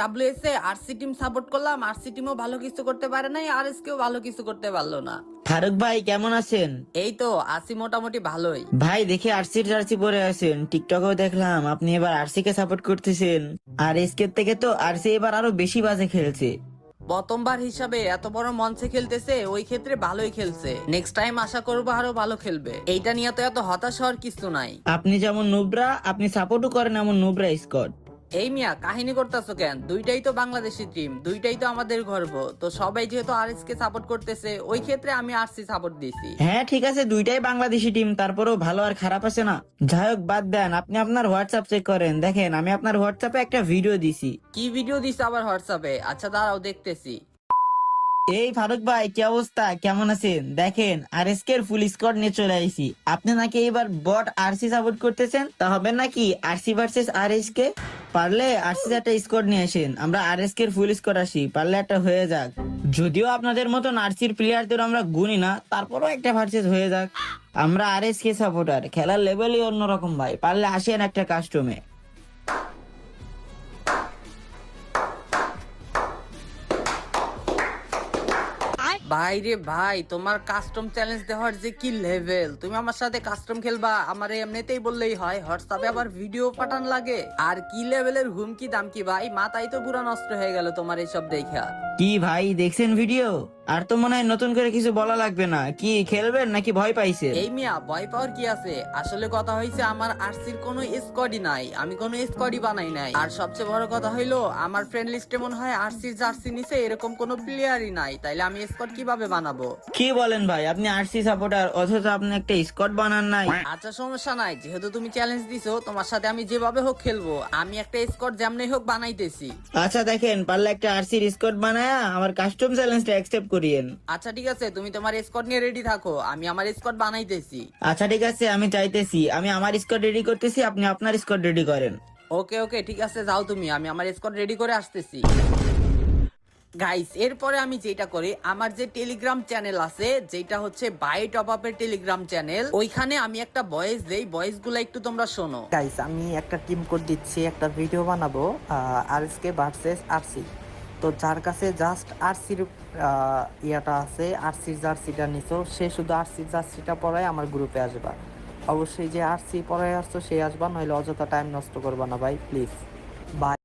WS এ RC team support করলাম RC টিমও ভালো কিছু করতে পারে নাই আর এস কেও ভালো কিছু করতে পারল না। ফারুক ভাই কেমন আছেন? এই তো আসি মোটামুটি ভালোই। ভাই দেখে আরসির জার্সি পরে আছেন টিকটকেও দেখলাম আপনি এবার আরসি কে সাপোর্ট করতেছেন। আর এসকের থেকে তো আরসি এবার আরও বেশি বাজে খেলছে। প্রথমবার হিসাবে এত বড় মঞ্চে খেলতেছে ওই ক্ষেত্রে ভালোই খেলছে। নেক্সট টাইম আশা করব আরও ভালো খেলবে। এইটা নিয়ে তো এত হতাশ হওয়ার কিছু নাই। আপনি যেমন নুবরা আপনি সাপোর্টও করেন এমন নুবরা স্কট। এই মিয়া কাহিনী করতেছো কেন? দুইটাই তো বাংলাদেশি টিম দুইটাই তো আমাদের গর্ব। তো সবাই যেহেতু আর কে সাপোর্ট করতেছে ওই ক্ষেত্রে আমি আরসি সাপোর্ট দিছি। হ্যাঁ ঠিক আছে দুইটাই বাংলাদেশি টিম তারপরেও ভালো আর খারাপ আছে না। যাই হোক বাদ দেন আপনি আপনার হোয়াটসঅ্যাপ চেক করেন। দেখেন আমি আপনার হোয়াটসঅ্যাপে একটা ভিডিও দিছি। কি ভিডিও দিছি আবার হোয়াটসঅ্যাপে আচ্ছা দাঁড়াও দেখতেছি। এই ফারুক ভাই, কি অবস্থা? কেমন আছেন? দেখেন আর এস এর ফুল স্কোয়াড নিয়ে চলে আইছি। আপনি নাকি এবার বট আরসি সাপোর্ট করতেছেন? তা হবে নাকি RC versus R S K পারলে আরসি একটা স্কোয়াড নিয়ে আসেন। আমরা আর এস কে ফুল স্কোয়াড আসি, পারলে একটা হয়ে যাক। যদিও আপনাদের মতন আরসির প্লেয়ারদের আমরা গুনি না, তারপরও একটা ভার্সেস হয়ে যাক। আমরা আর এস কে সাপোর্টার খেলার লেভেলই অন্যরকম ভাই। পারলে আসেন একটা কাস্টমে ভাই রে ভাই, তোমার কাস্টম চ্যালেঞ্জ দেওয়ার যে কি লেভেল তুমি আমার সাথে কাস্টম খেলবা, আমার এমনিতেই বললেই হয়। হোয়াটসঅ্যাপে আবার ভিডিও পাঠান লাগে। আর কি লেভেলের হুমকি দাম কি ভাই? মাথায় তো পুরা নষ্ট হয়ে গেল তোমার এইসব দেখা। কি ভাই দেখছেন ভিডিও আর তো মনে হয় নতুন করে কিছু বলা লাগবে না। কি খেলবেন নাকি ভয় পাইছে এই মিয়া ভয় পাওয়ার কি আছে? আসলে কথা হয়েছে আমার আরসির কোনো স্কোয়াডই নাই। আমি কোনো স্কোয়াডই বানাই নাই। আর সবচেয়ে বড় কথা হইল আমার ফ্রেন্ড লিস্টে মনে হয় আরসির জার্সি নিচে এরকম কোনো প্লেয়ারই নাই। তাইলে আমি স্কোয়াড কীভাবে বানাবো? কি বলেন ভাই আপনি আরসি সাপোর্টার অথচ আপনি একটা স্কট বানান নাই। আচ্ছা সমস্যা নাই। যেহেতু তুমি চ্যালেঞ্জ দিছো তোমার সাথে আমি যেভাবে হোক খেলব। আমি একটা স্কোয়াড যেমনি হোক বানাইতেছি। আচ্ছা দেখেন পারলে একটা আরসির স্কট বানায়া আমার কাস্টম চ্যালেঞ্জটা অ্যাকসেপ্ট করিয়েন। আচ্ছা ঠিক আছে তুমি তোমার স্কোয়াড নিয়ে রেডি থাকো। আমি আমার স্কোয়াড বানাইতেছি। আচ্ছা ঠিক আছে আমি চাইতেছি। আমি আমার স্কট রেডি করতেছি আপনি আপনার স্কট রেডি করেন। ওকে ওকে ঠিক আছে যাও তুমি। আমি আমার স্কোয়াড রেডি করে আসতেছি। গাইস এরপরে আমি যেটা করি আমার যে টেলিগ্রাম চ্যানেল আছে যেটা হচ্ছে বাই টপ আপের টেলিগ্রাম চ্যানেল ওইখানে আমি একটা ভয়েস দেই। ভয়েসগুলো একটু তোমরা শোনো। গাইস আমি একটা টিম কোড দিচ্ছি একটা ভিডিও বানাবো R S K versus RC তো যার কাছে জাস্ট আরসির ইয়াটা আছে আরসির জার্সিটা নিছো, সে শুধু আরসির জার্সিটা পরায় আমার গ্রুপে আসবা। অবশ্যই যে আরসি পরায় আসছো, সে আসবা, নইলে অযথা টাইম নষ্ট করবা না ভাই প্লিজ বাই